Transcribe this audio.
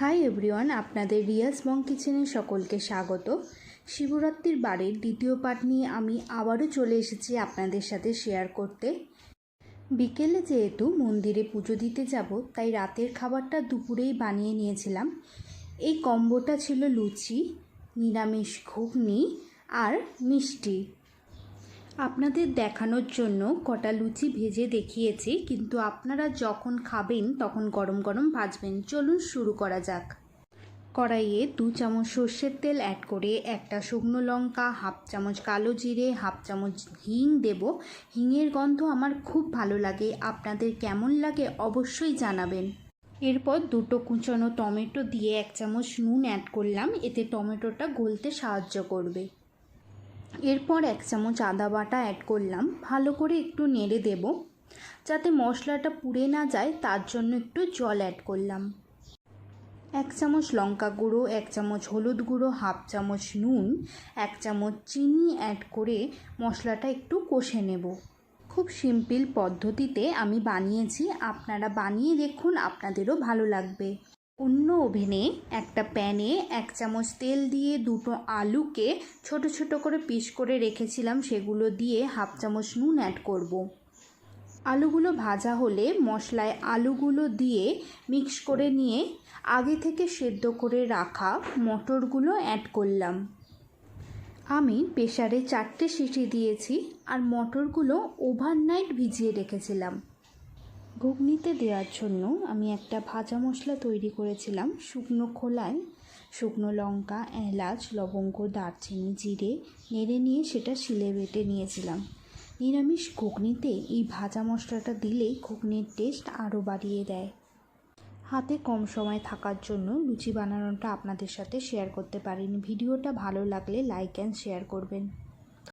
Hi everyone, আপনাদের রিয়াস মং কিচেনে সকলকে স্বাগত। শিবরাত্রির বাড়ির দ্বিতীয় পার্ট নিয়ে আমি আবারও চলে এসেছি আপনাদের সাথে শেয়ার করতে। বিকেলে যেহেতু মন্দিরে পুজো দিতে যাব, তাই রাতের খাবারটা দুপুরেই বানিয়ে নিয়েছিলাম। এই কম্বোটা ছিল লুচি, নিরামিষ ঘুগনি আর মিষ্টি। আপনাদের দেখানোর জন্য কটা লুচি ভেজে দেখিয়েছি, কিন্তু আপনারা যখন খাবেন তখন গরম গরম ভাজবেন। চলুন শুরু করা যাক। কড়াইয়ে দু চামচ সর্ষের তেল অ্যাড করে একটা শুকনো লঙ্কা, হাফ চামচ কালো জিরে, হাফ চামচ হিং দেব। হিংয়ের গন্ধ আমার খুব ভালো লাগে। আপনাদের কেমন লাগে অবশ্যই জানাবেন। এরপর দুটো কুচনো টমেটো দিয়ে এক চামচ নুন অ্যাড করলাম। এতে টমেটোটা গলতে সাহায্য করবে। এরপর এক চামচ আদা বাটা অ্যাড করলাম। ভালো করে একটু নেড়ে দেব। যাতে মশলাটা পুড়ে না যায়, তার জন্য একটু জল অ্যাড করলাম। এক চামচ লঙ্কা গুঁড়ো, এক চামচ হলুদ গুঁড়ো, হাফ চামচ নুন, এক চামচ চিনি অ্যাড করে মশলাটা একটু কষে নেব। খুব সিম্পল পদ্ধতিতে আমি বানিয়েছি। আপনারা বানিয়ে দেখুন, আপনাদেরও ভালো লাগবে। অন্য ওভেনে একটা প্যানে এক চামচ তেল দিয়ে দুটো আলুকে ছোট ছোট করে পিস করে রেখেছিলাম, সেগুলো দিয়ে হাফ চামচ নুন অ্যাড করব। আলুগুলো ভাজা হলে মশলায় আলুগুলো দিয়ে মিক্স করে নিয়ে আগে থেকে সেদ্ধ করে রাখা মটরগুলো অ্যাড করলাম আমি প্রেশারে চারটে সিটি দিয়েছি আর মটরগুলো ওভারনাইট ভিজিয়ে রেখেছিলাম ঘুগনিতে দেওয়ার জন্য আমি একটা ভাজা মশলা তৈরি করেছিলাম। শুকনো খোলায় শুকনো লঙ্কা, এলাচ, লবঙ্গ, দারচিনি, জিরে নেড়ে নিয়ে সেটা শিলে বেটে নিয়েছিলাম। নিরামিষ ঘুগনিতে এই ভাজা মশলাটা দিলেই ঘুগনির টেস্ট আরও বাড়িয়ে দেয়। হাতে কম সময় থাকার জন্য লুচি বানানোটা আপনাদের সাথে শেয়ার করতে পারিনি। ভিডিওটা ভালো লাগলে লাইক অ্যান্ড শেয়ার করবেন।